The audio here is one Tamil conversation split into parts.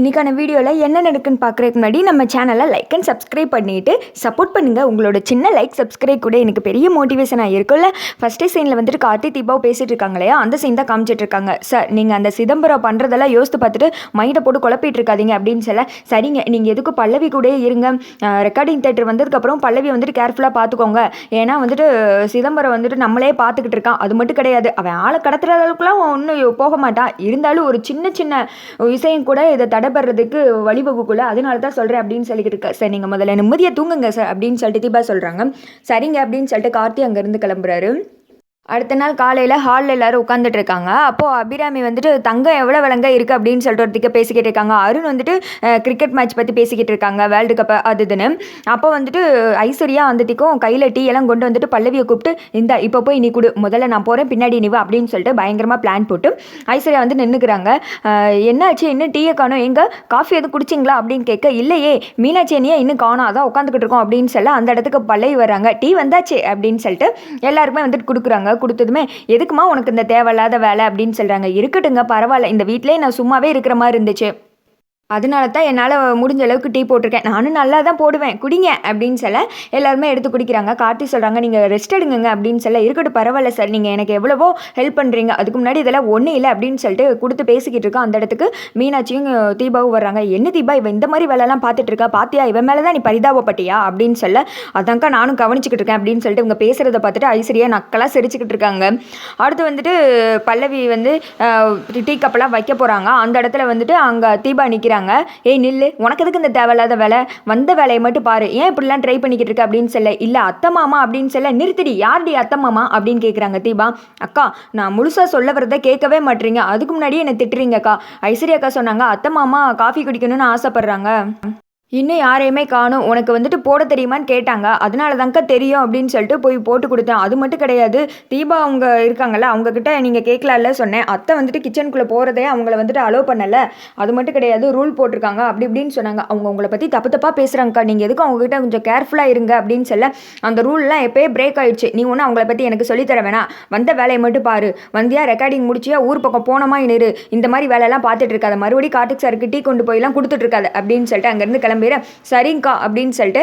இன்றைக்கான வீடியோவில் என்ன நடக்குன்னு பார்க்குறதுக்கு முன்னாடி நம்ம சேனலை லைக் அண்ட் சப்ஸ்கிரைப் பண்ணிவிட்டு சப்போர்ட் பண்ணுங்கள் உங்களோட சின்ன லைக் சப்ஸ்கிரைப் கூட எனக்கு பெரிய மோட்டிவேஷனாக இருக்கும்ல. ஃபஸ்ட்டே சீனில் வந்துட்டு கார்த்தி தீபாவும் பேசிகிட்டு இருக்காங்களையா அந்த சீன் தான் காமிச்சிட்டு இருக்காங்க. சார் நீங்கள் அந்த சிதம்பரம் பண்ணுறதெல்லாம் யோசித்து பார்த்துட்டு மைண்டை போட்டு குழப்பிட்டு இருக்காதீங்க அப்படின்னு சொல்ல சரிங்க நீங்கள் எதுக்கும் பல்லவி கூட இருங்க. ரெக்கார்டிங் தேட்டர் வந்ததுக்கப்புறம் பல்லவி வந்துட்டு கேர்ஃபுல்லாக பார்த்துக்கோங்க. ஏன்னா வந்துட்டு சிதம்பரம் வந்துட்டு நம்மளே பார்த்துக்கிட்டு இருக்கான். அது மட்டும் கிடையாது. அவன் ஆளை கடத்துற அளவுக்குலாம் ஒன்றும் போக மாட்டான். இருந்தாலும் ஒரு சின்ன சின்ன விஷயம் கூட இதை தடைப்படுறதுக்கு வழிவகுக்குள்ள அதனால தான் சொல்கிறேன் அப்படின்னு சொல்லிக்கிட்டு இருக்க. சார் நீங்கள் முதல்ல நிம்மதியாக தூங்குங்க சார் அப்படின்னு சொல்லிட்டு தீபா சொல்கிறாங்க சரிங்க அப்படின்னு சொல்லிட்டு கார்த்தி அங்கேருந்து கிளம்புறாரு. அடுத்த நாள் காலையில் ஹாலில் எல்லோரும் உட்காந்துட்டு இருக்காங்க. அப்போது அபிராமி வந்துட்டு தங்கம் எவ்வளோ விலங்க இருக்குது அப்படின்னு சொல்லிட்டு ஒருத்திக்க பேசிக்கிட்டு இருக்காங்க. அருண் வந்துட்டு கிரிக்கெட் மேட்ச் பற்றி பேசிக்கிட்டு இருக்காங்க வேர்ல்டு கப் அது இதுன்னு. அப்போ வந்துட்டு ஐஸ்வர்யா வந்துட்டிக்கும் கையில் டீ எல்லாம் கொண்டு வந்துட்டு பல்லவியை கூப்பிட்டு இந்த இப்போ போய் நீ கொடு. முதல்ல நான் போகிறேன் பின்னாடி நீ அப்படின்னு சொல்லிட்டு பயங்கரமாக பிளான் போட்டு ஐஸ்வர்யா வந்து நின்றுக்கிறாங்க என்னாச்சு? இன்னும் டீயை காணும்? எங்கே? காஃபி எதுவும் குடிச்சிங்களா? அப்படின்னு கேட்க இல்லையே. மீனாட்சி என்னையே இன்னும் காணும். அதான் உட்காந்துக்கிட்டு இருக்கோம் அப்படின்னு சொல்ல அந்த இடத்துக்கு பல்லவி வராங்க டீ வந்தாச்சு அப்படின்னு சொல்லிட்டு எல்லாருக்குமே வந்துட்டு கொடுக்குறாங்க. கொடுத்ததுமே எதுக்குமா உனக்கு இந்த தேவையில்லாத வேலை? அப்படின்னு சொல்கிறாங்க இருக்கட்டுங்க பரவாயில்ல. இந்த வீட்டிலே நான் சும்மாவே இருக்கிற மாதிரி இருந்துச்சு. அதனால தான் என்னால் முடிஞ்ச அளவுக்கு டீ போட்டிருக்கேன். நானும் நல்லா தான் போடுவேன். குடிங்க அப்படின்னு சொல்ல எல்லாருமே எடுத்து குடிக்கிறாங்க. கார்த்தி சொல்கிறாங்க நீங்கள் ரெஸ்ட் எடுங்க அப்படின்னு சொல்ல இருக்கட்டும் பரவாயில்ல சார் நீங்கள் எனக்கு எவ்வளவோ ஹெல்ப் பண்ணுறீங்க அதுக்கு முன்னாடி இதெல்லாம் ஒன்றும் இல்லை அப்படின்னு சொல்லிட்டு கொடுத்து பேசிக்கிட்டு இருக்கோம் அந்த இடத்துக்கு மீனாட்சியும் தீபாவும் வர்றாங்க. என்ன தீபா இவன் இந்த மாதிரி வேலைலாம் பார்த்துட்டு இருக்கா? பாத்தியா? இவன் மேலே தான் நீ பரிதாபப்பட்டியா? அப்படின்னு சொல்ல அதான்க்கா நானும் கவனிச்சிக்கிட்டு இருக்கேன் அப்படின்னு சொல்லிட்டு இவங்க பேசுகிறத பார்த்துட்டு ஐஸ்வர்யா நக்கலாக சிரிச்சுக்கிட்டு இருக்காங்க. அடுத்து வந்துட்டு பல்லவி வந்து டீ கப்பெல்லாம் வைக்க போகிறாங்க அந்த இடத்துல வந்துட்டு அங்கே தீபா நிற்கிறாங்க சொல்கிறாங்க ஏய் நில்லு. உனக்கு எதுக்கு இந்த தேவையில்லாத வேலை? வந்த வேலையை மட்டும் பாரு. ஏன் இப்படிலாம் ட்ரை பண்ணிக்கிட்டு இருக்க? அப்படின்னு சொல்ல இல்லை அத்தை மாமா அப்படின்னு சொல்ல நிறுத்திடி. யார்டி அத்தை மாமா? அப்படின்னு கேட்குறாங்க தீபா. அக்கா நான் முழுசாக சொல்ல வரதை கேட்கவே மாட்டீங்க. அதுக்கு முன்னாடியே என்னை திட்டுறீங்கக்கா. ஐஸ்வர்யா அக்கா சொன்னாங்க அத்தை மாமா காஃபி குடிக்கணும்னு ஆசைப்பட்றாங்க. இன்னும் யாரையுமே காணும். உனக்கு வந்துட்டு போட தெரியுமான்னு கேட்டாங்க. அதனால தாங்க தெரியும் அப்படின்னு சொல்லிட்டு போய் போட்டு கொடுத்தேன். அது மட்டும் கிடையாது. தீபா அவங்க இருக்காங்கல்ல அவங்கக்கிட்ட நீங்கள் கேட்கலாம்ல சொன்னேன். அத்தை வந்துட்டு கிச்சனுக்குள்ளே போகிறதே அவங்கள வந்துட்டு அலோவ் பண்ணலை. அது மட்டும் கிடையாது. ரூல் போட்டிருக்காங்க. அப்படி இப்படின்னு சொன்னாங்க. அவங்க உங்களை பற்றி தப்பு தப்பாக பேசுகிறாங்கக்கா நீங்கள் எதுக்கும் அவங்ககிட்ட கொஞ்சம் கேர்ஃபுல்லாக இருங்க அப்படின்னு சொல்ல அந்த ரூல்லாம் எப்போயே பிரேக் ஆயிடுச்சு. நீ ஒன்றும் அவங்கள பற்றி எனக்கு சொல்லித்தர வேணாம். வந்த வேலையை மட்டும் பாரு. வந்தியா ரெக்கார்டிங் முடிச்சியா? ஊர் பக்கம் போனோமா? இரு. இந்த மாதிரி வேலையெல்லாம் பார்த்துட்டு இருக்காது. மறுபடியும் கார்த்திக் சாருக்கு டீ கொண்டு போயெல்லாம் கொடுத்துட்டு இருக்காது அப்படின்னு சொல்லிட்டு அங்கேருந்து கிளம்பி கிளம்பிடுறேன் சரிங்கக்கா அப்படின்னு சொல்லிட்டு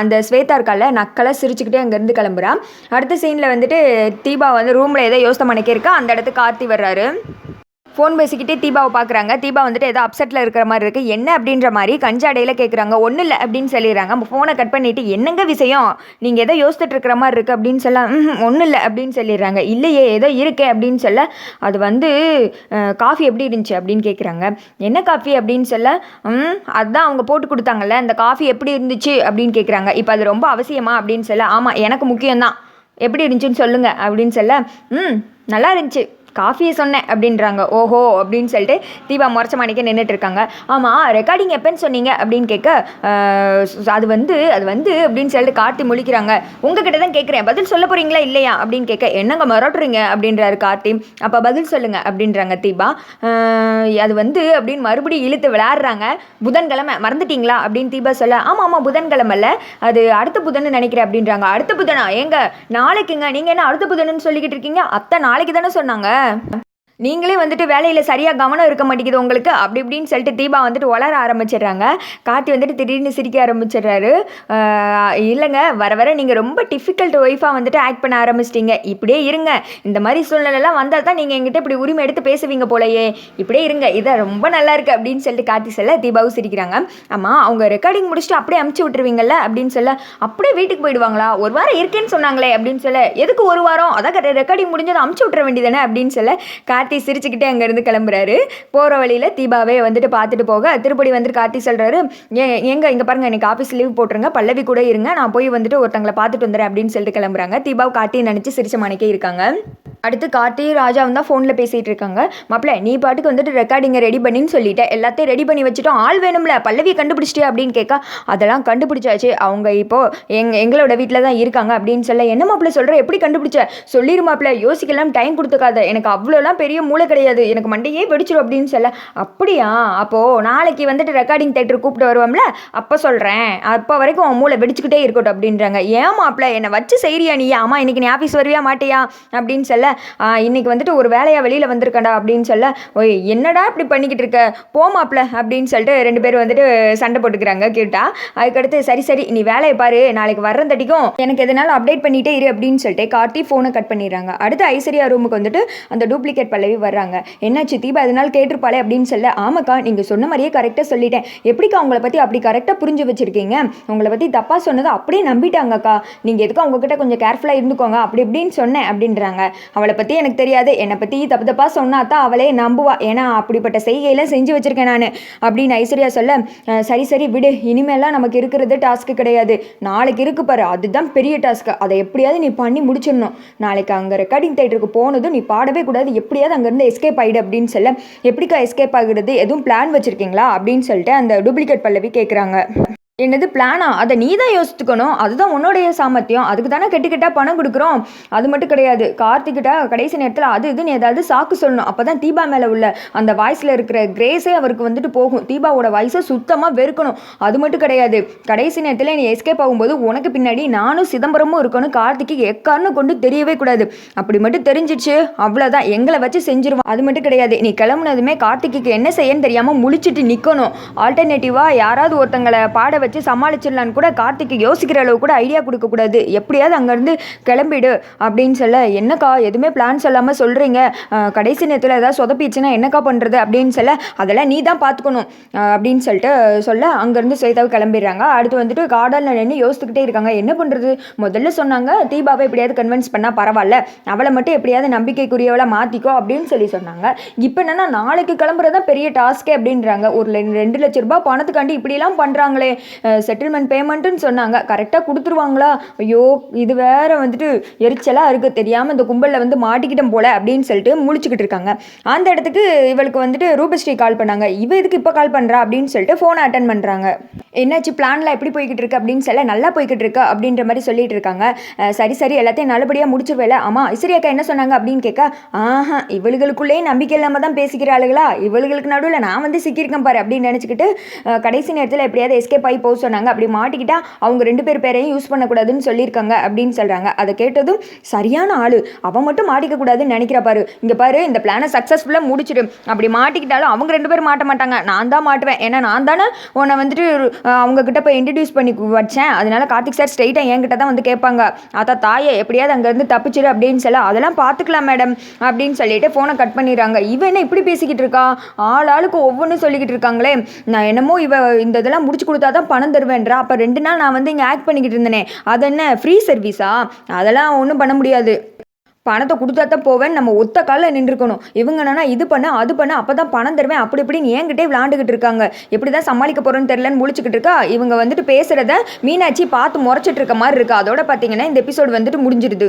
அந்த ஸ்வேதா இருக்கால நக்கலாக சிரிச்சுக்கிட்டே அங்கேருந்து கிளம்புறான் அடுத்த சீனில் வந்துட்டு தீபா வந்து ரூமில் ஏதோ யோசனை பண்ணிக்கே இருக்கா. அந்த இடத்துக்கு கார்த்தி வர்றாரு. ஃபோன் பேசிக்கிட்டே தீபாவை பார்க்குறாங்க. தீபா வந்துட்டு ஏதோ அப்செட்டில் இருக்கிற மாதிரி இருக்குது என்ன அப்படின்ற மாதிரி கஞ்சாடையில் கேட்குறாங்க ஒன்றும் இல்லை அப்படின்னு சொல்லிடுறாங்க. ஃபோனை கட் பண்ணிவிட்டு என்னங்க விஷயம்? நீங்கள் ஏதோ யோசித்துட்டு இருக்கிற மாதிரி இருக்குது அப்படின்னு சொல்ல ஒன்றும் இல்லை அப்படின்னு சொல்லிடுறாங்க. இல்லையே ஏதோ இருக்கே அப்படின்னு சொல்ல அது வந்து காஃபி எப்படி இருந்துச்சு அப்படின்னு கேட்குறாங்க என்ன காஃபி அப்படின்னு சொல்ல அதுதான் அவங்க போட்டு கொடுத்தாங்கல்ல அந்த காஃபி எப்படி இருந்துச்சு? அப்படின்னு கேட்குறாங்க இப்போ அது ரொம்ப அவசியமா? அப்படின்னு சொல்ல ஆமாம் எனக்கு முக்கியம்தான். எப்படி இருந்துச்சுன்னு சொல்லுங்கள் அப்படின்னு சொல்ல ம் நல்லா இருந்துச்சு. காஃபியை சொன்னேன் அப்படின்றாங்க. ஓஹோ அப்படின்னு சொல்லிட்டு தீபா முறைச்ச மாணிக்க நின்றுட்டு இருக்காங்க ஆமாம் ரெக்கார்டிங் எப்போன்னு சொன்னீங்க அப்படின்னு கேட்க அது வந்து அது வந்து அப்படின்னு சொல்லிட்டு கார்த்தி முழிக்கிறாங்க. உங்ககிட்ட தான் கேட்குறேன். பதில் சொல்ல போகிறீங்களா இல்லையா? அப்படின்னு கேட்க என்னங்க மிரட்டுறீங்க? அப்படின்றாரு கார்த்தி. அப்போ பதில் சொல்லுங்க அப்படின்றாங்க தீபா. அது வந்து அப்படின்னு மறுபடியும் இழுத்து விளையாடுறாங்க. புதன்கிழமை மறந்துட்டீங்களா? அப்படின்னு தீபா சொல்ல ஆமாம் ஆமாம் புதன்கிழமைல அது அடுத்த புதன் நினைக்கிறேன் அப்படின்றாங்க. அடுத்த புதனா? ஏங்க நாளைக்குங்க. நீங்கள் என்ன அடுத்த புதன்னு சொல்லிக்கிட்டு இருக்கீங்க? அத்தை நாளைக்கு தானே சொன்னாங்க. Até! நீங்களே வந்துட்டு வேலையில் சரியாக கவனம் இருக்க மாட்டேங்குது உங்களுக்கு. அப்படி இப்படின்னு சொல்லிட்டு தீபா வந்துட்டு வளர ஆரம்பிச்சிடுறாங்க. கார்த்தி வந்துட்டு திடீர்னு சிரிக்க ஆரம்பிச்சிடுறாரு. இல்லைங்க வர வர நீங்கள் ரொம்ப டிஃபிகல்ட் ஒய்ஃபாக வந்துட்டு ஆக்ட் பண்ண ஆரம்பிச்சிட்டிங்க. இப்படியே இருங்க. இந்த மாதிரி சூழ்நிலைலாம் வந்தால் தான் நீங்கள் எங்கிட்ட இப்படி உரிமை எடுத்து பேசுவீங்க போலயே. இப்படியே இருங்க. இதை ரொம்ப நல்லா இருக்குது அப்படின்னு சொல்லிட்டு கார்த்தி சொல்ல தீபாவும் சிரிக்கிறாங்க. ஆமாம் அவங்க ரெக்கார்டிங் முடிச்சுட்டு அப்படியே அமுச்சு விட்டுருவீங்கல்ல அப்படின்னு சொல்ல அப்படியே வீட்டுக்கு போயிடுவாங்களா? ஒரு வாரம் இருக்கேன்னு சொன்னாங்களே அப்படின்னு சொல்ல எதுக்கு ஒரு வாரம்? அதான் ரெக்கார்டிங் முடிஞ்சதை அமுச்சு விட்டுற வேண்டியதானே அப்படின்னு சொல்ல கார்த்தி சிரிச்சுக்கிட்டே அங்கேருந்து கிளம்புறாரு. போகிற வழியில் தீபாவே வந்துட்டு பார்த்துட்டு போக. திருப்படி வந்துட்டு கார்த்தி சொல்கிறாரு எங்கே இங்கே பாருங்கள் எனக்கு ஆஃபீஸ் லீவ் போட்டுருங்க. பல்லவி கூட இருங்க. நான் போய் வந்துட்டு ஒருத்தங்களை பார்த்துட்டு வந்துடுறேன் அப்படின்னு சொல்லிட்டு கிளம்புறாங்க. தீபாவை கார்த்தி நினச்சி சிரிச்ச மணிக்கே இருக்காங்க. அடுத்து கார்த்தி ராஜாவும் தான் ஃபோனில் பேசிகிட்டு இருக்காங்க. மாப்பிள்ள நீ பாட்டுக்கு வந்துட்டு ரெக்கார்டிங்கை ரெடி பண்ணின்னு சொல்லிட்டேன் எல்லாத்தையும் ரெடி பண்ணி வச்சுட்டோம் ஆள் வேணும்ல. பல்லவியை கண்டுபிடிச்சிட்டே அப்படின்னு கேட்க அதெல்லாம் கண்டுபிடிச்சாச்சு. அவங்க இப்போது எங் எங்களோட வீட்டில் தான் இருக்காங்க அப்படின்னு சொல்ல என்ன மாப்பிள்ள சொல்கிற எப்படி கண்டுபிடிச்ச? சொல்லிடு மாப்பிள்ள யோசிக்கலாம் டைம் கொடுத்துக்காத. எனக்கு அவ்வளோலாம் பெரிய மூளை கிடையாது. எனக்கு மண்டையே வெடிச்சிடும் அப்படின்னு சொல்ல. அப்படியா? அப்போது நாளைக்கு வந்துட்டு ரெக்கார்டிங் தேட்டர் கூப்பிட்டு வருவோம்ல? அப்போ சொல்கிறேன் அப்போ வரைக்கும் உன் மூளை வெடிச்சுக்கிட்டே இருக்கட்டும் அப்படின்றாங்க. ஏன் மாப்பிள்ள என்னை வச்சு செய்கிறியா நீ? ஆமாம் இன்னைக்கு நீ ஆஃபீஸ் வருவியா மாட்டியா? அப்படின்னு சொல்ல இன்னைக்கு வந்துட்டு ஒரு வேலையா வெளியில் வந்திருக்கேன்டா அப்படின்னு சொல்ல ஓய் என்னடா இப்படி பண்ணிக்கிட்டு இருக்க? போமாப்ல அப்படின்னு சொல்லிட்டு ரெண்டு பேரும் வந்துட்டு சண்டை போட்டுக்கிறாங்க கேட்டா. அதுக்கடுத்து சரி சரி நீ வேலையை பாரு நாளைக்கு வர்றந்தடிக்கும் எனக்கு எதனால அப்டேட் பண்ணிட்டே இரு அப்படின்னு சொல்லிட்டு கார்த்தி ஃபோனை கட் பண்ணிடுறாங்க. அடுத்து ஐஸ்வர்யா ரூமுக்கு வந்துட்டு அந்த டூப்ளிகேட் பல்லவி வர்றாங்க. என்னாச்சு தீபா எதனால கேட்டிருப்பாளே? அப்படின்னு சொல்ல ஆமாக்கா நீங்கள் சொன்ன மாதிரியே கரெக்டாக சொல்லிட்டேன். எப்படிக்கா உங்களை பற்றி அப்படி கரெக்டாக புரிஞ்சு வச்சிருக்கீங்க? உங்களை பற்றி தப்பாக சொன்னதை அப்படியே நம்பிட்டாங்கக்கா. நீங்கள் எதுக்கும் உங்ககிட்ட கொஞ்சம் கேர்ஃபுல்லாக இருந்துக்கோங்க. அப்படி இப்படின்னு சொன்னேன் அப்படின்றாங்க. அவளை அவளை பற்றி எனக்கு தெரியாது. என்னை பற்றி தப்பு தப்பாக சொன்னா தான் அவளே நம்புவா. ஏன்னா அப்படிப்பட்ட செய்கையெல்லாம் செஞ்சு வச்சுருக்கேன் நான் அப்படின்னு ஐஸ்வர்யா சொல்ல சரி சரி விடு. இனிமேலாம் நமக்கு இருக்கிறது டாஸ்க்கு கிடையாது. நாளைக்கு இருக்கு பாரு. அதுதான் பெரிய டாஸ்க்கு அதை எப்படியாவது நீ பண்ணி முடிச்சிடணும். நாளைக்கு அங்கே ரெக்கார்டிங் தேட்டருக்கு போனதும் நீ பாடவே கூடாது. எப்படியாவது அங்கேருந்து எஸ்கேப் ஆகிடு அப்படின்னு சொல்ல எப்படிக்கா எஸ்கேப் ஆகுறது? எதுவும் பிளான் வச்சுருக்கீங்களா? அப்படின்னு சொல்லிட்டு அந்த டூப்ளிகேட் பல்லவி கேட்குறாங்க என்னது பிளானா? அதை நீ தான் யோசித்துக்கணும் அதுதான் உன்னுடைய சாமர்த்தியம். அதுக்கு தானே கெட்டு பணம் கொடுக்குறோம். அது மட்டும் கிடையாது. கார்த்திக்கிட்ட கடைசி நேரத்தில் அது இதுன்னு ஏதாவது சாக்கு சொல்லணும். அப்போ தான் தீபா மேலே உள்ள அந்த வாய்ஸில் இருக்கிற கிரேஸே அவருக்கு வந்துட்டு போகும். தீபாவோட வாய்ஸை சுத்தமாக வெறுக்கணும். அது மட்டும் கிடையாது. கடைசி நேரத்தில் நீ எஸ்கேப் ஆகும்போது உனக்கு பின்னாடி நானும் சிதம்பரமும் இருக்கணும். கார்த்திக்கு எக்காரன்னு கொண்டு தெரியவே கூடாது. அப்படி மட்டும் தெரிஞ்சிச்சு அவ்வளோதான் எங்களை வச்சு செஞ்சிருவோம் அது மட்டும் கிடையாது. நீ கிளம்புனதுமே கார்த்திக்கு என்ன செய்யன்னு தெரியாமல் முழிச்சிட்டு நிற்கணும் ஆல்டர்னேட்டிவாக யாராவது ஒருத்தங்களை பாட வச்சு சமாளிச்சிடலான்னு கூட கார்த்திக்கு யோசிக்கிற அளவு கூட ஐடியா கொடுக்கக்கூடாது எப்படியாவது அங்கேருந்து கிளம்பிடு அப்படின்னு சொல்ல என்னக்கா எதுவுமே பிளான் சொல்லாமல் சொல்கிறீங்க கடைசி நேரத்தில் ஏதாவது சொதப்பிடுச்சுன்னா என்னக்கா பண்ணுறது அப்படின்னு சொல்ல அதெல்லாம் நீ தான் பார்த்துக்கணும் அப்படின்னு சொல்லிட்டு சொல்ல அங்கேருந்து ஸ்வேதாவை கிளம்பிடுறாங்க. அடுத்து வந்துட்டு கார்டனில் நின்று யோசித்துக்கிட்டே இருக்காங்க. என்ன பண்ணுறது முதல்ல சொன்னாங்க தீபாவை எப்படியாவது கன்வின்ஸ் பண்ணால் பரவாயில்ல. அவளை மட்டும் எப்படியாவது நம்பிக்கைக்குரியவளை மாற்றிக்கோ அப்படின்னு சொல்லி சொன்னாங்க. இப்போ என்னன்னா நாளைக்கு கிளம்புறது தான் பெரிய டாஸ்க்கே அப்படின்றாங்க. ஒரு ரெண்டு- ரெண்டு லட்ச ரூபாய் பணத்துக்காண்டி இப்படிலாம் பண்ணுறாங்களே செட்டில்மெண்ட் பேமெண்ட்டுன்னு சொன்னாங்க. கரெக்டாக கொடுத்துருவாங்களா? ஐயோ இது வேறு வந்துட்டு எரிச்சலாக இருக்குது தெரியாமல் இந்த கும்பலில் வந்து மாட்டிக்கிட்டோம் போல அப்படின்னு சொல்லிட்டு முழிச்சுக்கிட்டு இருக்காங்க. அந்த இடத்துக்கு இவளுக்கு வந்துட்டு ரூபஸ்ரீ கால் பண்ணாங்க. இவ இதுக்கு இப்போ கால் பண்ணுறா அப்படின்னு சொல்லிட்டு ஃபோனை அட்டன் பண்ணுறாங்க என்னாச்சு? பிளான்லாம் எப்படி போய்கிட்டு இருக்கு? அப்படின்னு சொல்ல நல்லா போய்கிட்டு இருக்கு அப்படின்ற மாதிரி சொல்லிட்டு இருக்காங்க. சரி சரி எல்லாத்தையும் நல்லபடியாக முடிச்சிருவேல? ஆமாம் ஐஸ்வர்யா அக்கா என்ன சொன்னாங்க அப்படின்னு கேட்க ஆஹா இவளுகளுக்குள்ளேயே நம்பிக்கை இல்லாமல் தான் பேசிக்கிற ஆளுகளா? இவளுகளுக்கு நடுவில் நான் வந்து சிக்கியிருக்கேன் பாரு அப்படின்னு நினச்சிக்கிட்டு கடைசி நேரத்தில் எப்படியாவது எஸ்கேப் ஆகி போக சொன்னாங்க. அப்படி மாட்டிக்கிட்டா அவங்க ரெண்டு பேர் பேரையும் யூஸ் பண்ணக்கூடாதுன்னு சொல்லியிருக்காங்க அப்படின்னு சொல்கிறாங்க அதை கேட்டதும் சரியான ஆள். அவன் மட்டும் மாட்டிக்க கூடாதுன்னு நினைக்கிறா பாரு. இங்கே பாரு இந்த பிளானை சக்ஸஸ்ஃபுல்லாக முடிச்சிடும் அப்படி மாட்டிக்கிட்டாலும் அவங்க ரெண்டு பேரும் மாட்ட மாட்டாங்க. நான் தான் மாட்டுவேன். ஏன்னா நான் தானே உன்னை வந்துட்டு அவங்கக்கிட்ட போய் இன்ட்ரடியூஸ் பண்ணி வச்சேன். அதனால கார்த்திக் சார் ஸ்ட்ரைட்டாக என்கிட்ட தான் வந்து கேட்பாங்க. அத்தா தாயை எப்படியாவது அங்கேருந்து தப்பிச்சிடு அப்படின்னு சொல்ல அதெல்லாம் பார்த்துக்கலாம் மேடம் அப்படின்னு சொல்லிட்டு ஃபோனை கட் பண்ணிடுறாங்க. இவன் என்ன இப்படி பேசிக்கிட்டு இருக்கா? ஆள் ஆளுக்கு ஒவ்வொன்றும் சொல்லிக்கிட்டு இருக்காங்களே. நான் என்னமோ இவ இந்த இதெல்லாம் முடிச்சு கொடுத்தா தான் பணம் தருவேன்றா. அப்போ ரெண்டு நாள் நான் வந்து இங்கே ஆக்ட் பண்ணிக்கிட்டு இருந்தேனே. அது என்ன ஃப்ரீ சர்வீஸா அதெல்லாம் ஒன்றும் பண்ண முடியாது. பணத்தை கொடுத்தா தான் போவேன். நம்ம ஒத்த காலில் நின்றுக்கணும் இவங்க என்னன்னா இது பண்ண அது பண்ண அப்போ தான் பணம் தருவேன். அப்படி இப்படின்னு என்கிட்டே விளாண்டுக்கிட்டு இருக்காங்க. எப்படி தான் சமாளிக்க போகிறோன்னு தெரிலன்னு முழிச்சுக்கிட்டு இருக்கா? இவங்க வந்துட்டு பேசுகிறத மீனாட்சி பார்த்து முறைச்சிட்டு இருக்க மாதிரி இருக்கு? அதோட பார்த்தீங்கன்னா இந்த எபிசோடு வந்துட்டு முடிஞ்சிருது.